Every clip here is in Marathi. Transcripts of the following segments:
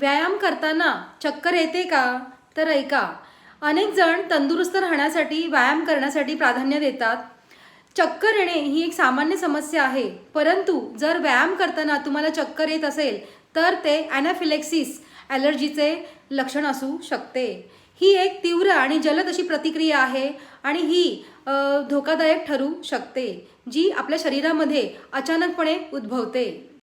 व्यायाम करताना चक्कर येते का? तर ऐका. अनेक जण तंदुरुस्त राहण्यासाठी व्यायाम करण्यासाठी प्राधान्य देतात. चक्कर येणे ही एक सामान्य समस्या आहे. परंतु जर व्यायाम करताना तुम्हाला चक्कर येत असेल तर ते ॲनाफिलेक्सिस ॲलर्जीचे लक्षण असू शकते. ही एक तीव्र आणि जलद अशी प्रतिक्रिया आहे आणि ही धोकादायक ठरू शकते जी आपल्या शरीरामध्ये अचानकपणे उद्भवते.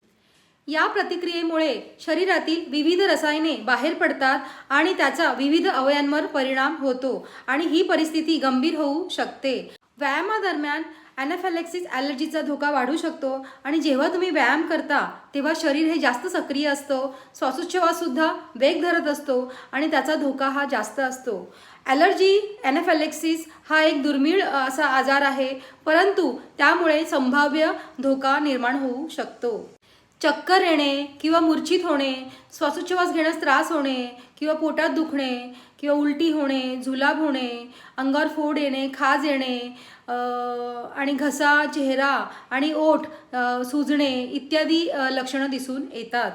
या प्रतिक्रियेमुळे शरीरातील विविध रसायने बाहेर पडतात आणि त्याचा विविध अवयांवर परिणाम होतो आणि ही परिस्थिती गंभीर होऊ शकते. व्यायामादरम्यान ॲनाफॅलेक्सिस ॲलर्जीचा धोका वाढू शकतो आणि जेव्हा तुम्ही व्यायाम करता तेव्हा शरीर हे जास्त सक्रिय असतं श्वासोच्छवाससुद्धा वेग धरत असतो आणि त्याचा धोका हा जास्त असतो. ॲलर्जी ॲनाफॅलेक्सिस हा एक दुर्मिळ असा आजार आहे परंतु त्यामुळे संभाव्य धोका निर्माण होऊ शकतो. चक्कर येणे किंवा मूर्छित होणे श्वासोच्छ्वास घेण्यास त्रास होणे किंवा पोटात दुखणे किंवा उलटी होणे जुलाब होणे अंगावर फोड येणे खाज येणे आणि घसा चेहरा आणि ओठ सुजणे इत्यादी लक्षणं दिसून येतात.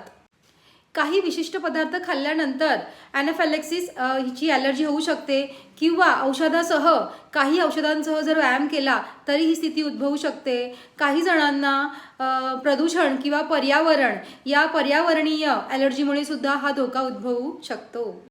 काही विशिष्ट पदार्थ खाल्ल्यानंतर ॲनाफॅलेक्सिस हिची ॲलर्जी होऊ शकते किंवा औषधासह काही औषधांसह जर व्यायाम केला तरी ही स्थिती उद्भवू शकते. काही जणांना प्रदूषण किंवा पर्यावरण या पर्यावरणीय ॲलर्जीमुळे सुद्धा हा धोका उद्भवू शकतो.